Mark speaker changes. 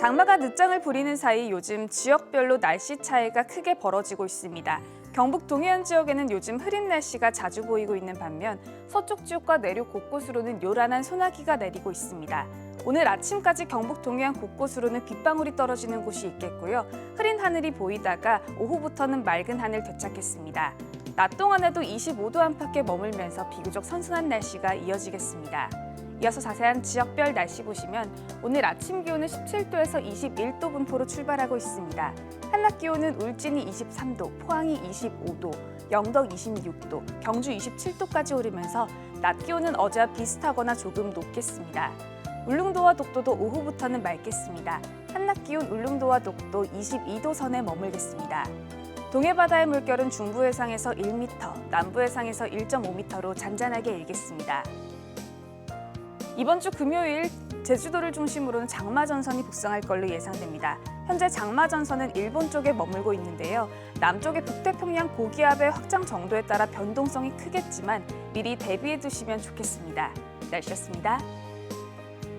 Speaker 1: 장마가 늦장을 부리는 사이 요즘 지역별로 날씨 차이가 크게 벌어지고 있습니다. 경북 동해안 지역에는 요즘 흐린 날씨가 자주 보이고 있는 반면 서쪽 지역과 내륙 곳곳으로는 요란한 소나기가 내리고 있습니다. 오늘 아침까지 경북 동해안 곳곳으로는 빗방울이 떨어지는 곳이 있겠고요. 흐린 하늘이 보이다가 오후부터는 맑은 하늘 되찾겠습니다. 낮 동안에도 25도 안팎에 머물면서 비교적 선선한 날씨가 이어지겠습니다. 이어서 자세한 지역별 날씨 보시면 오늘 아침 기온은 17도에서 21도 분포로 출발하고 있습니다. 한낮 기온은 울진이 23도, 포항이 25도, 영덕 26도, 경주 27도까지 오르면서 낮 기온은 어제와 비슷하거나 조금 높겠습니다. 울릉도와 독도도 오후부터는 맑겠습니다. 한낮 기온 울릉도와 독도 22도 선에 머물겠습니다. 동해 바다의 물결은 중부 해상에서 1m, 남부 해상에서 1.5m로 잔잔하게 일겠습니다. 이번 주 금요일 제주도를 중심으로는 장마 전선이 북상할 걸로 예상됩니다. 현재 장마 전선은 일본 쪽에 머물고 있는데요. 남쪽의 북태평양 고기압의 확장 정도에 따라 변동성이 크겠지만 미리 대비해 두시면 좋겠습니다. 날씨였습니다.